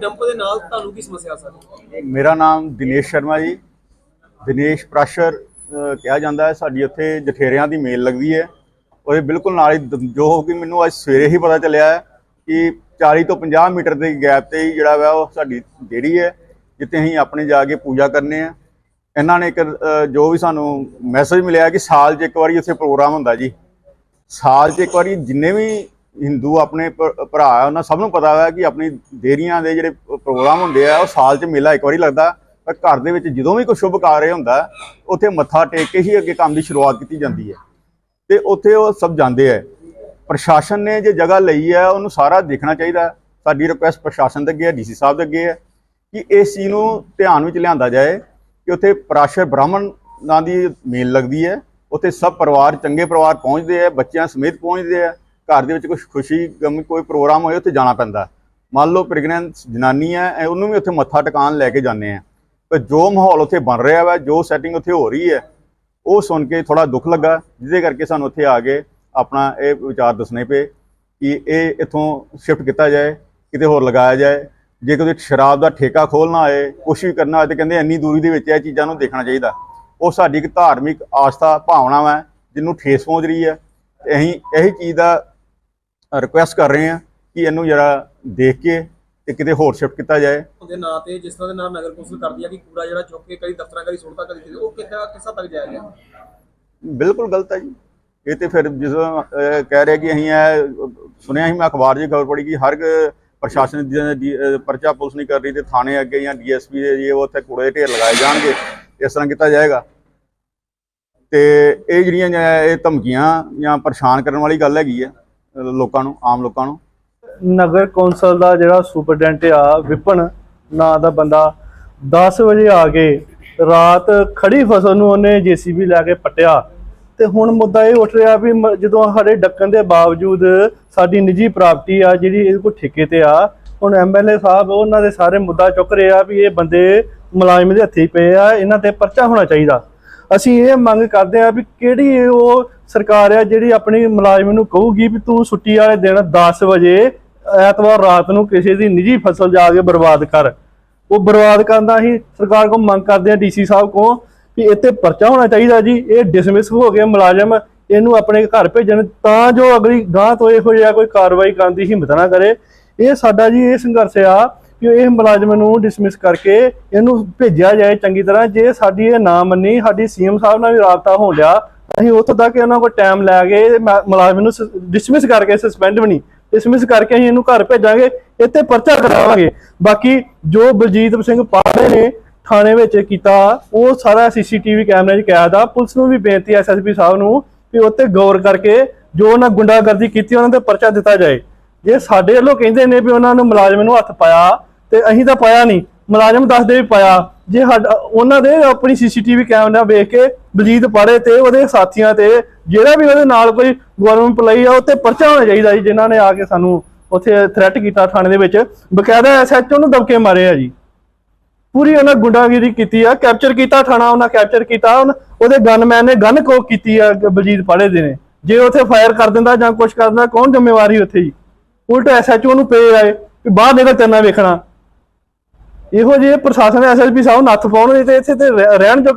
Dump ਦੇ ਨਾਲ ਤੁਹਾਨੂੰ ਕੀ ਸਮੱਸਿਆ ਆ ਮੇਰਾ ਨਾਮ ਦਿਨੇਸ਼ ਸ਼ਰਮਾ ਜੀ। ਦਿਨੇਸ਼ ਪ੍ਰਸ਼ਰ ਕਿਹਾ ਜਾਂਦਾ ਹੈ, ਸਾਡੀ ਉੱਥੇ ਜਠੇਰਿਆਂ ਦੀ ਮੇਲ ਲੱਗਦੀ ਹੈ। ਉਹਦੇ ਬਿਲਕੁਲ ਨਾਲ ਹੀ ਦ- ਜੋ ਕਿ ਮੈਨੂੰ ਅੱਜ ਸਵੇਰੇ ਹੀ ਪਤਾ ਚੱਲਿਆ ਹੈ ਕਿ 40 ਤੋਂ 50 ਮੀਟਰ ਦੇ ਗੈਪ ਤੇ ਹੀ ਜਿਹੜਾ ਵਾ ਉਹ ਸਾਡੀ ਡੇਰੀ ਹੈ, ਜਿੱਥੇ ਅਸੀਂ ਆਪਣੇ ਜਾ ਕੇ ਪੂਜਾ ਕਰਨੇ ਆ। ਇਹਨਾਂ ਨੇ ਇੱਕ ਜੋ ਵੀ ਸਾਨੂੰ ਮੈਸੇਜ ਮਿਲਿਆ ਕਿ ਸਾਲ 'ਚ ਇੱਕ ਵਾਰੀ ਉੱਥੇ ਪ੍ਰੋਗਰਾਮ ਹੁੰਦਾ ਜੀ। ਸਾਲ 'ਚ ਇੱਕ ਵਾਰੀ ਜਿੰਨੇ ਵੀ ਹਿੰਦੂ ਆਪਣੇ ਭ- ਭਰਾ ਉਹਨਾਂ ਸਭ ਨੂੰ ਪਤਾ ਹੈ ਕਿ ਆਪਣੀ ਦੇਰੀਆਂ ਦੇ ਜਿਹੜੇ ਪ੍ਰੋਗਰਾਮ ਹੁੰਦੇ ਆ, ਉਹ ਸਾਲ 'ਚ ਮੇਲਾ ਇੱਕ ਵਾਰੀ ਲੱਗਦਾ। ਪਰ ਘਰ ਦੇ ਵਿੱਚ ਜਦੋਂ ਵੀ ਕੋਈ ਸ਼ੁਭ ਕਾਰਜ ਹੁੰਦਾ, ਉੱਥੇ ਮੱਥਾ ਟੇਕ ਕੇ ਹੀ ਅੱਗੇ ਕੰਮ ਦੀ ਸ਼ੁਰੂਆਤ ਕੀਤੀ ਜਾਂਦੀ ਹੈ। ਤੇ ਉੱਥੇ ਉਹ ਸਭ ਜਾਂਦੇ ਆ। ਪ੍ਰਸ਼ਾਸਨ ਨੇ ਜੇ ਜਗ੍ਹਾ ਲਈ ਹੈ ਉਹਨੂੰ ਸਾਰਾ ਦੇਖਣਾ ਚਾਹੀਦਾ। ਸਾਡੀ ਰਿਕੁਐਸਟ ਪ੍ਰਸ਼ਾਸਨ ਦੇ ਅੱਗੇ ਹੈ ਡੀਸੀ ਸਾਹਿਬ ਦੇ ਅੱਗੇ ਹੈ ਕਿ ਇਸ ਚੀਜ਼ ਨੂੰ ਧਿਆਨ ਵਿੱਚ ਲਿਆਂਦਾ ਜਾਏ ਕਿ ਉੱਥੇ ਪਰਾਸ਼ਰ ਬ੍ਰਾਹਮਣ ਨਾਂ ਦੀ ਮੇਲ ਲੱਗਦੀ ਹੈ। ਉੱਥੇ ਸਭ ਪਰਿਵਾਰ, ਚੰਗੇ ਪਰਿਵਾਰ ਪਹੁੰਚਦੇ ਆ, ਬੱਚਿਆਂ ਸਮੇਤ ਪਹੁੰਚਦੇ ਆ। ਘਰ ਦੇ ਵਿੱਚ ਕੁਝ ਖੁਸ਼ੀ, ਗਮ, ਕੋਈ ਪ੍ਰੋਗਰਾਮ ਹੋਏ, ਉੱਥੇ ਜਾਣਾ ਪੈਂਦਾ। ਮੰਨ ਲਓ ਪ੍ਰੈਗਨੈਂਟ ਜਨਾਨੀ ਹੈ ਉਹਨੂੰ ਵੀ ਉੱਥੇ ਮੱਥਾ ਟਿਕਾਣ ਲੈ ਕੇ ਜਾਂਦੇ ਆ। ਪਰ ਜੋ ਮਾਹੌਲ ਉੱਥੇ ਬਣ ਰਿਹਾ ਵਾ, ਜੋ ਸੈਟਿੰਗ ਉੱਥੇ ਹੋ ਰਹੀ ਹੈ, ਉਹ ਸੁਣ ਕੇ ਥੋੜਾ ਦੁੱਖ ਲੱਗਾ, ਜਿਹਦੇ ਕਰਕੇ ਸਾਨੂੰ ਉੱਥੇ ਆ ਕੇ ਆਪਣਾ ਇਹ ਵਿਚਾਰ ਦੱਸਣੇ ਪਏ ਕਿ ਇਹ ਇੱਥੋਂ ਸ਼ਿਫਟ ਕੀਤਾ ਜਾਏ, ਕਿਤੇ ਹੋਰ ਲਗਾਇਆ ਜਾਏ। ਜੇ ਕੋਈ ਸ਼ਰਾਬ ਦਾ ਠੇਕਾ ਖੋਲਣਾ ਹੋਏ ਕੁਛ ਵੀ ਕਰਨਾ ਹੋਏ ਤੇ ਕਹਿੰਦੇ ਇੰਨੀ ਦੂਰੀ ਦੇ ਵਿੱਚ ਇਹ ਚੀਜ਼ਾਂ ਨੂੰ ਦੇਖਣਾ ਚਾਹੀਦਾ। ਉਹ ਸਾਡੀ ਇੱਕ ਧਾਰਮਿਕ ਆਸਥਾ, ਭਾਵਨਾ ਹੈ ਜਿਹਨੂੰ ਠੇਸ ਪਹੁੰਚ ਰਹੀ ਹੈ। ਤੇ ਅਸੀਂ ਇਹੀ ਚੀਜ਼ ਦਾ ਰਿਕੁਐਸਟ ਕਰ ਰਹੇ ਹਾਂ ਕਿ ਇਹਨੂੰ ਜਰਾ ਦੇਖ ਕੇ ਤੇ ਕਿਤੇ ਹੋਰ ਸ਼ਿਫਟ ਕੀਤਾ ਜਾਏ। ਉਹਦੇ ਨਾਂ ਤੇ ਜਿਸ ਤਰ੍ਹਾਂ ਦੇ ਨਾਲ ਨਗਰ ਕੌਂਸਲ ਕਰਦੀ ਆ ਕਿ ਕੂੜਾ ਜਿਹੜਾ ਚੁੱਕ ਕੇ ਕਈ ਦਫ਼ਤਰਾਂ ਕਰੀ ਸੁੱਟਦਾ ਕਦੀ ਕਿਤੇ, ਉਹ ਕਿੱਦਾਂ ਕਿਸ ਤੱਕ ਜਾਇਜ਼ ਹੈ ਬਿਲਕੁਲ ਗਲਤ ਹੈ ਜੀ। ਇਹ ਤੇ ਫਿਰ ਅਹ, ਕਹਿ ਰਿਹਾ ਕਿ ਅਸੀਂ ਇਹ ਸੁਣਿਆ ਸੀ ਮੈਂ ਅਖਬਾਰ 'ਚ ਖਬਰ ਪੜੀ ਕਿ ਹਰ ਪ੍ਰਸ਼ਾਸਨ ਦੀ ਪਰਚਾ ਪੁਲਿਸ ਨਹੀਂ ਕਰ ਰਹੀ ਤੇ ਥਾਣੇ ਅੱਗੇ ਜਾਂ ਡੀਐਸਪੀ ਦੇ ਜੇ ਉਹ ਉੱਥੇ ਕੂੜੇ ਦੇ ਢੇਰ ਲਗਾਏ ਜਾਣਗੇ। ਇਸ ਤਰ੍ਹਾਂ ਕੀਤਾ ਜਾਏਗਾ। ਤੇ ਇਹ ਜਿਹੜੀਆਂ ਇਹ ਧਮਕੀਆਂ ਜਾਂ ਪਰੇਸ਼ਾਨ ਕਰਨ ਵਾਲੀ ਗੱਲ ਹੈਗੀ ਹੈ ਲੋਕਾਂ ਨੂੰ, ਆਮ ਲੋਕਾਂ ਨੂੰ? ਨਗਰ ਕੌਂਸਲ ਦਾ ਜਿਹੜਾ ਸੁਪਰਡੈਂਟ ਆ, ਵਿਪਨ ਨਾਂ ਦਾ ਬੰਦਾ 10 ਵਜੇ ਆ ਕੇ ਰਾਤ ਖੜੀ ਫਸਲ ਨੂੰ ਉਹਨੇ ਜੀਸੀਬੀ ਲੈ ਕੇ ਪੱਟਿਆ। ਤੇ ਹੁਣ ਮੁੱਦਾ ਇਹ ਉੱਠ ਰਿਹਾ ਵੀ ਮ- ਜਦੋਂ ਸਾਡੇ ਡੱਕਣ ਦੇ ਬਾਵਜੂਦ ਸਾਡੀ ਨਿੱਜੀ ਪ੍ਰਾਪਰਟੀ ਆ, ਜਿਹੜੀ ਇਹਦੇ ਕੋਲ ਠੇਕੇ ਤੇ ਆ, ਹੁਣ ਐਮਐਲਏ ਸਾਹਿਬ ਉਹਨਾਂ ਦੇ ਸਾਰੇ ਮੁੱਦਾ ਚੁੱਕ ਰਹੇ ਆ ਵੀ ਇਹ ਬੰਦੇ ਮੁਲਾਜ਼ਮ ਦੇ ਹੱਥੀ ਪਏ ਆ, ਇਹਨਾਂ ਤੇ ਪਰਚਾ ਹੋਣਾ ਚਾਹੀਦਾ। ਅਸੀਂ ਇਹ ਮੰਗ ਕਰਦੇ ਆ ਵੀ ਕਿਹੜੀ ਉਹ ਸਰਕਾਰ ਆ ਜਿਹੜੀ ਆਪਣੀ ਮੁਲਾਜ਼ਮ ਨੂੰ ਕਹੂਗੀ ਵੀ ਤੂੰ ਛੁੱਟੀ ਵਾਲੇ ਦਿਨ 10 ਵਜੇ ਐਤਵਾਰ ਰਾਤ ਨੂੰ ਕਿਸੇ ਦੀ ਨਿੱਜੀ ਫਸਲ ਜਾ ਕੇ ਬਰਬਾਦ ਕਰ। ਉਹ ਬਰਬਾਦ ਕਰਨ ਦਾ ਅਸੀਂ ਸਰਕਾਰ ਕੋਲ ਮੰਗ ਕਰਦੇ ਆ ਡੀਸੀ ਸਾਹਿਬ ਕੋਲ, ਵੀ ਇੱਥੇ ਪਰਚਾ ਹੋਣਾ ਚਾਹੀਦਾ ਜੀ, ਇਹ ਡਿਸਮਿਸ ਹੋ ਗਏ ਮੁਲਾਜ਼ਮ ਇਹਨੂੰ ਆਪਣੇ ਘਰ ਭੇਜਣ ਤਾਂ ਜੋ ਅਗਲੀ ਗਾਂ ਤੋਂ ਇਹੋ ਜਿਹਾ ਕੋਈ ਕਾਰਵਾਈ ਕਰਨ ਦੀ ਹਿੰਮਤ ਨਾ ਕਰੇ। ਇਹ ਸਾਡਾ ਜੀ ਇਹ ਸੰਘਰਸ਼ ਆ ਕਿ ਇਹ ਮੁਲਾਜ਼ਮ ਨੂੰ ਡਿਸਮਿਸ ਕਰਕੇ ਇਹਨੂੰ ਭੇਜਿਆ ਜਾਏ ਚੰਗੀ ਤਰ੍ਹਾਂ, ਜੇ ਸਾਡੀ ਇਹ ਨਾ ਮੰਨੀ, ਸਾਡੀ ਸੀਐਮ ਸਾਹਿਬ ਨਾਲ ਵੀ ਰਾਬਤਾ ਹੋਣ ਲਿਆ ਅਸੀਂ ਉੱਥੋਂ ਤੱਕ ਉਹਨਾਂ ਕੋਲ ਟਾਈਮ ਲੈ ਕੇ ਇਹ ਮੁਲਾਜ਼ਮ ਨੂੰ ਡਿਸਮਿਸ ਕਰਕੇ ਸਸਪੈਂਡ ਵੀ ਨਹੀਂ ਡਿਸਮਿਸ ਕਰਕੇ ਅਸੀਂ ਇਹਨੂੰ ਘਰ ਭੇਜਾਂਗੇ, ਇੱਥੇ ਪਰਚਾ ਕਰਾਵਾਂਗੇ। ਬਾਕੀ ਜੋ ਬਲਜੀਤ ਸਿੰਘ ਪਾੜੇ ਨੇ ਥਾਣੇ ਵਿੱਚ ਕੀਤਾ, ਉਹ ਸਾਰਾ ਸੀਸੀਟੀਵੀ ਕੈਮਰੇ 'ਚ ਕੈਦ ਆ। ਪੁਲਿਸ ਨੂੰ ਵੀ ਬੇਨਤੀ ਹੈ ਐਸਐਸਪੀ ਸਾਹਿਬ ਨੂੰ ਕਿ ਉੱਤੇ ਗੌਰ ਕਰਕੇ ਜੋ ਉਹਨਾਂ ਗੁੰਡਾਗਰਦੀ ਕੀਤੀ, ਉਹਨਾਂ ਤੇ ਪਰਚਾ ਦਿੱਤਾ ਜਾਏ। ਜੇ ਸਾਡੇ ਵੱਲੋਂ ਕਹਿੰਦੇ ਨੇ ਵੀ ਉਹਨਾਂ ਨੂੰ ਮੁਲਾਜ਼ਮ ਨੂੰ ਹੱਥ ਪਾਇਆ ਤੇ ਅਸੀਂ ਤਾਂ ਪਾਇਆ ਨਹੀਂ। ਮੁਲਾਜ਼ਮ ਦੱਸਦੇ ਵੀ ਪਾਇਆ। ਜੇ ਸਾਡਾ ਉਹਨਾਂ ਦੇ ਆਪਣੀ ਸੀਸੀਟੀਵੀ ਕੈਮਰਾ ਵੇਖ ਕੇ ਬਲਜੀਤ ਪਾੜੇ ਤੇ ਉਹਦੇ ਸਾਥੀਆਂ ਤੇ ਜਿਹੜਾ ਵੀ ਉਹਦੇ ਨਾਲ ਕੋਈ ਗਵਰਨਮੈਂਟ ਪਲਾਈ ਆ, ਉੱਤੇ ਪਰਚਾ ਹੋਣਾ ਚਾਹੀਦਾ ਜੀ, ਜਿਨ੍ਹਾਂ ਨੇ ਆ ਕੇ ਸਾਨੂੰ ਉੱਥੇ ਥ੍ਰੈਟ ਕੀਤਾ ਥਾਣੇ ਦੇ ਵਿੱਚ। ਬਕਾਇਦਾ ਐਸਐਚਓ ਨੂੰ ਦਬਕੇ ਮਾਰੇ ਆ ਜੀ। ਪੂਰੀ ਉਹਨਾਂ ਗੁੰਡਾਗਿਰੀ ਕੀਤੀ ਆ ਕੈਪਚਰ ਕੀਤਾ ਥਾਣਾ, ਉਹਨਾਂ ਕੈਪਚਰ ਕੀਤਾ ਉਹਦੇ ਗਨਮੈਨ ਨੇ ਗਨ ਕੋਕ ਕੀਤੀ ਆ, ਬਲਜੀਤ ਪਾੜੇ ਦੇ ਨੇ। ਜੇ ਉੱਥੇ ਫਾਇਰ ਕਰ ਦਿੰਦਾ ਜਾਂ ਕੁਝ ਕਰ ਦਿੰਦਾ ਕੌਣ ਜ਼ਿੰਮੇਵਾਰੀ ਉੱਥੇ ਜੀ? ਉਲਟ ਐਸਐਚਓ ਨੂੰ ਪੇ ਆਏ, ਵੀ ਬਾਹਰ ਨਿਕਲ ਤੇਨਾ ਵੇਖਣਾ। ਇਹੋ ਜਿਹੇ ਪ੍ਰਸ਼ਾਸਨ ਐਸਐਸਪੀ ਸਾਹਿਬ ਨੱਥ ਪਾਉਣ ਤੇ ਇੱਥੇ ਤੇ ਰਹਿ- ਰਹਿਣ ਜੋ